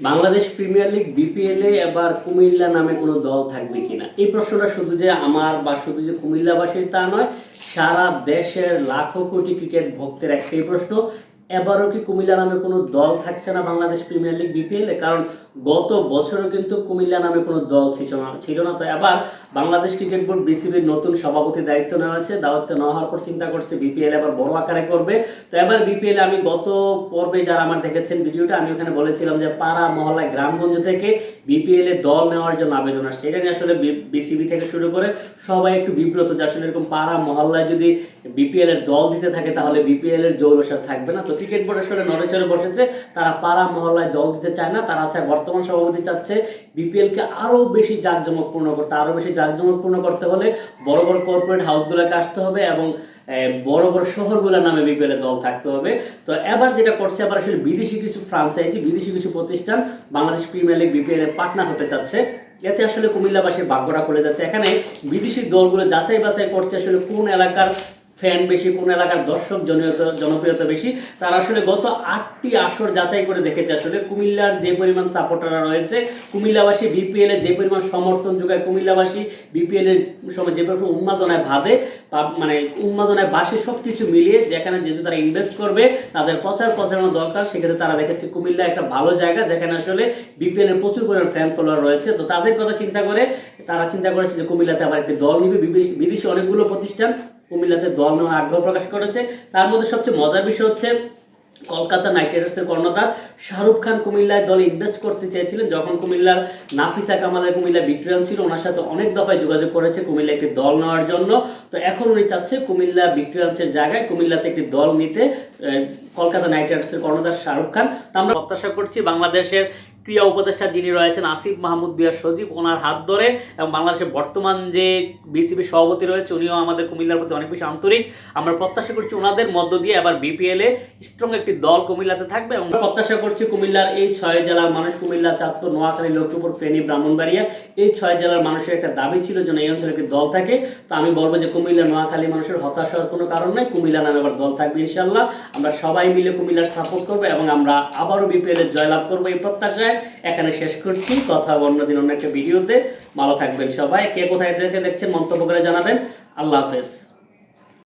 Bangladesh premier league BPL এ এবার কুমিল্লা নামে কোনো দল থাকবে কিনা? এই প্রশ্নটা শুধু যে আমার বা শুধু যে কুমিল্লাবাসীর তা নয়, সারা দেশের লাখো কোটি ক্রিকেট ভক্তের একটাই প্রশ্ন এবারও কি কুমিল্লা নামে কোনো দল থাকছে না বাংলাদেশ প্রিমিয়ার লিগ বিপিএল? কারণ গত বছরও কিন্তু কুমিল্লা নামে কোনো দল ছিল না ছিল না। তো এবার বাংলাদেশ ক্রিকেট বোর্ড বিসিবির নতুন সভাপতির দায়িত্ব নেওয়া হয়েছে দায়িত্ব নেওয়া হওয়ার পর চিন্তা করছে বিপিএল এবার বড় আকারে করবে। তো এবার বিপিএল আমি গত পর্বে যারা আমার দেখেছেন ভিডিওটা, আমি ওখানে বলেছিলাম যে পাড়া মহল্লায় গ্রামগঞ্জ থেকে বিপিএল এ দল নেওয়ার জন্য আবেদন আসছে। এটা নিয়ে আসলে বিসিবি থেকে শুরু করে সবাই একটু বিব্রত যে আসলে এরকম পাড়া মহল্লায় যদি বিপিএল এর দল দিতে থাকে, তাহলে বিপিএল এর জৌলসার থাকবে না। তো ক্রিকেট বোর্ড আসলে নড়েচড়ে বসেছে। তারা পাড়া মহল্লায় দল দিতে চায় না, তারা চায় বর্তমান সভাপতি চাচ্ছে বিপিএল কে আরও বেশি জাঁকজমকপূর্ণ করতে, আরও বেশি জাঁকজমকপূর্ণ করতে হলে বড় বড় কর্পোরেট হাউসগুলোকে আসতে হবে এবং বড় বড় শহরগুলোর নামে বিপিএল দল থাকতে হবে। তো এবার যেটা করছে আবার আসলে বিদেশি কিছু ফ্রাঞ্চাইজি বিদেশি কিছু প্রতিষ্ঠান Bangladesh premier league BPL partner হতে চাচ্ছে, এতে আসলে কুমিল্লাবাসীর ভাগ্যটা খুলে যাচ্ছে। এখানে বিদেশি দলগুলো যাচাই বাছাই করছে আসলে কোন এলাকার ফ্যান বেশি, কোন এলাকার দর্শক জনপ্রিয়তা জনপ্রিয়তা বেশি, তারা আসলে গত আটটি আসর যাচাই করে দেখেছে আসলে কুমিল্লার যে পরিমাণ সাপোর্টাররা রয়েছে, কুমিল্লাবাসী বিপিএল এর যে পরিমাণ সমর্থন যোগায় কুমিল্লাবাসী বিপিএল এর সময় যে পরিমাণ উন্মাদনায় ভাবে মানে উন্মাদনায় বাসে সব কিছু মিলিয়ে যেখানে যেহেতু তারা ইনভেস্ট করবে, তাদের প্রচার প্রচারণা দরকার, সেক্ষেত্রে তারা দেখেছে কুমিল্লা একটা ভালো জায়গা, যেখানে আসলে বিপিএল এর প্রচুর পরিমাণ ফ্যান ফলোয়ার রয়েছে। তো তাদের কথা চিন্তা করে, তারা চিন্তা করেছে যে কুমিল্লাতে আবার একটি দল নিবে। বিদেশি অনেকগুলো প্রতিষ্ঠান কুমিল্লাতে দল নেওয়ার আগ্রহ প্রকাশ করেছে। তার মধ্যে সবচেয়ে মজার বিষয় হচ্ছে কলকাতা নাইট রাইডার্সের কর্ণধার শাহরুখ খান কুমিল্লায় দলে ইনভেস্ট করতে চেয়েছিলেন। যখন কুমিল্লার নাফিসা কামালের কুমিল্লা ভিক্টোরিয়ান ছিল, ওনার সাথে অনেক দফায় যোগাযোগ করেছে কুমিল্লা একটি দল নেওয়ার জন্য। তো এখন উনি চাচ্ছে কুমিল্লা ভিক্টোরিয়ান্সের জায়গায় কুমিল্লাতে একটি দল নিতে কলকাতা নাইট রাইডার্সের কর্ণধার শাহরুখ খান। তো আমরা প্রত্যাশা করছি বাংলাদেশের ক্রিয়া উপদেষ্টা যিনি রয়েছেন আসিফ মাহমুদ বিয়ার সজীব ওনার হাত ধরে এবং বাংলাদেশের বর্তমান যে বিসিবি সভাপতি রয়েছে, উনিও আমাদের কুমিল্লার প্রতি অনেক বেশি আন্তরিক। আমরা প্রত্যাশা করছি ওনাদের মধ্য দিয়ে এবার বিপিএল এ স্ট্রং একটি দল কুমিল্লাতে থাকবে এবং প্রত্যাশা করছি কুমিল্লার এই ছয় জেলার মানুষ, কুমিল্লা, চাঁদপুর, নোয়াখালী, লক্ষ্মীপুর, ফেনী, ব্রাহ্মণবাড়িয়া, এই ছয় জেলার মানুষের একটা দাবি ছিল যেন এই অঞ্চলে একটি দল থাকে। তো আমি বলব যে কুমিল্লা, নোয়াখালী মানুষের হতাশ হওয়ার কোনো কারণ নেই। কুমিল্লা নামে আবার দল থাকবে ইনশাল্লাহ আমরা সবাই মিলে কুমিল্লার সাপোর্ট করব এবং আমরা আবারও বিপিএল এর জয়লাভ করব এই প্রত্যাশায়। এখানে শেষ করছি। কথা অন্য দিন অন্য একটা ভিডিওতে। ভালো থাকবেন সবাই। কে কোথায় থেকে দেখছেন মন্তব্য করে জানাবেন। আল্লাহ হাফেজ।